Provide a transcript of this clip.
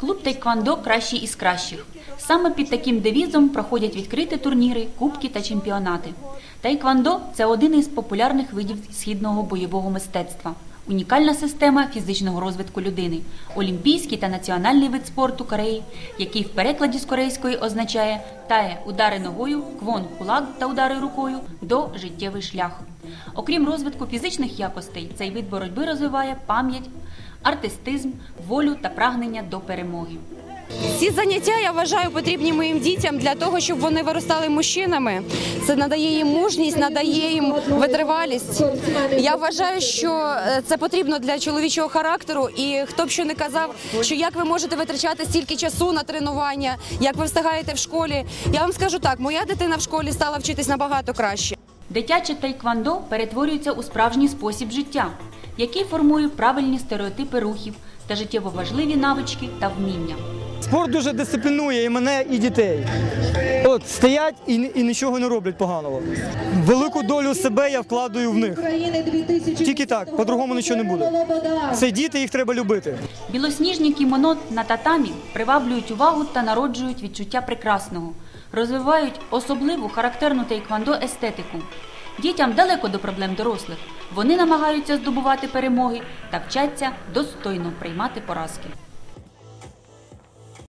Клуб Тайквандо кращий із кращих. Саме під таким девізом проходять відкриті турніри, кубки та чемпіонати. Тайквандо це один із популярних видів східного бойового мистецтва. Унікальна система фізичного розвитку людини, олімпійський та національний вид спорту Кореї, який в перекладі з корейської означає тає удари ногою, квон кулак та удари рукою до життєвий шлях. Окрім розвитку фізичних якостей, цей вид боротьби розвиває пам'ять, артистизм, волю та прагнення до перемоги. Ці заняття я вважаю потрібні моїм дітям для того, щоб вони виростали мужчинами. Це надає їм мужність, надає їм витривалість. Я вважаю, що е, це потрібно для чоловічого характеру. І хто б що не казав, що як ви можете витрачати стільки часу на тренування, як ви встигаєте в школі. Я вам скажу так, моя дитина в школі стала вчитись набагато краще. Дитяче тайквандо перетворюється у справжній спосіб життя, який формує правильні стереотипи рухів та життєво важливі навички та вміння. Спорт дуже дисциплінує і мене, і дітей. От стоять і, і нічого не роблять поганого. Велику долю себе я вкладаю в них. Тільки так, по-другому нічого не буде. Це діти, їх треба любити. Білосніжні кімоно на татамі приваблюють увагу та народжують відчуття прекрасного, розвивають особливу характерну тейквандо естетику. Дітям далеко до проблем дорослих. Вони намагаються здобувати перемоги та вчаться достойно приймати поразки.